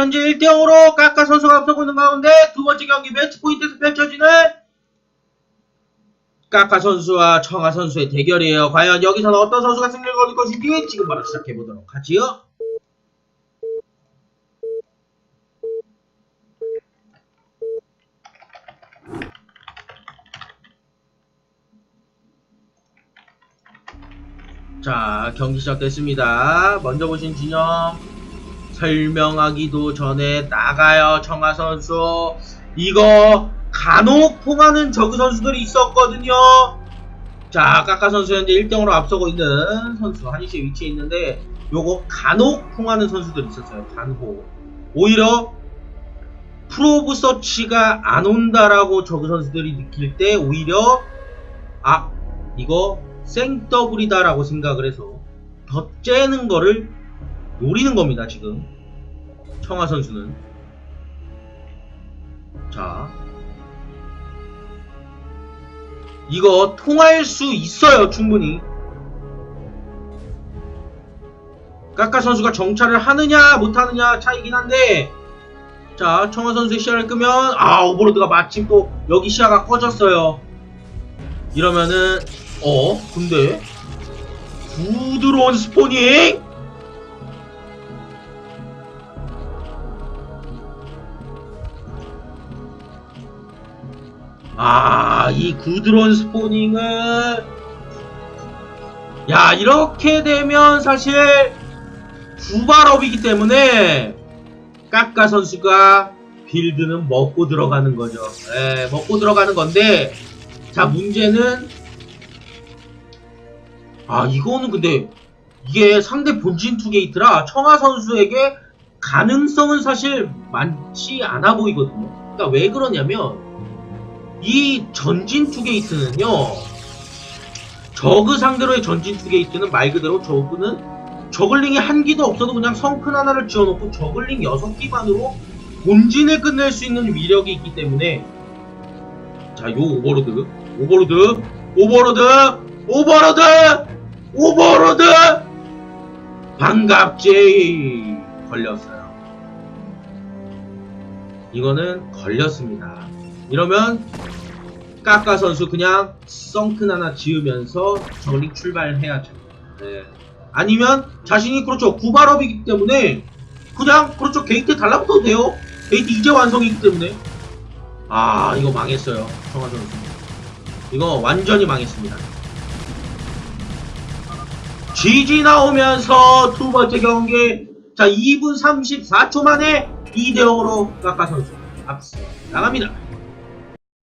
현재 1대0으로 까까 선수가 앞서고 있는 가운데 두 번째 경기 매치 포인트에서 펼쳐지는 까까 선수와 청아 선수의 대결이에요. 과연 여기서는 어떤 선수가 승리를 거둘 것인지 지금 바로 시작해보도록 하지요. 자, 경기 시작됐습니다. 먼저 보신 진영 설명하기도 전에 나가요, 청아 선수. 이거 간혹 통하는 저그 선수들이 있었거든요. 자, 까까 선수 현재 1등으로 앞서고 있는 선수 한시에 위치해 있는데 요거 간혹 통하는 선수들이 있었어요. 간혹. 오히려 프로브 서치가 안 온다라고 저그 선수들이 느낄 때 오히려 아 이거 생더블이다라고 생각을 해서 더 째는 거를 노리는 겁니다 지금. 청아 선수는. 자. 이거 통할 수 있어요 충분히. 까까 선수가 정찰을 하느냐 못하느냐 차이긴 한데. 자 청아 선수의 시야를 끄면 아 오버로드가 마침 또 여기 시야가 꺼졌어요. 이러면은 어 근데 부드러운 스포닝 아이 부드러운 스포닝을 야 이렇게 되면 사실 두발업이기 때문에 까까 선수가 빌드는 먹고 들어가는 거죠. 예, 먹고 들어가는 건데, 자, 문제는, 아, 이거는 근데, 이게 상대 본진 투게이트라 청아 선수에게 가능성은 사실 많지 않아 보이거든요. 그러니까 왜 그러냐면, 이 전진 투게이트는요, 저그 상대로의 전진 투게이트는 말 그대로 저그는 저글링이 한 기도 없어도 그냥 성큰 하나를 지어놓고 저글링 6기만으로 본진을 끝낼 수 있는 위력이 있기 때문에 자, 요 오버로드, 오버로드, 오버로드, 오버로드, 오버로드 반갑지 걸렸어요. 이거는 걸렸습니다. 이러면 까까 선수 그냥 썬큰 하나 지으면서 저글링 출발해야죠. 네. 아니면 자신이 그렇죠. 구발업이기 때문에 그냥 그렇죠. 게이트 달라붙어도 돼요. 게이트 이제 완성이기 때문에. 아 이거 망했어요. 청아 선수. 이거 완전히 망했습니다. GG 나오면서 두 번째 경기. 자 2분 34초 만에 2대 0으로 까까 선수 앞서 나갑니다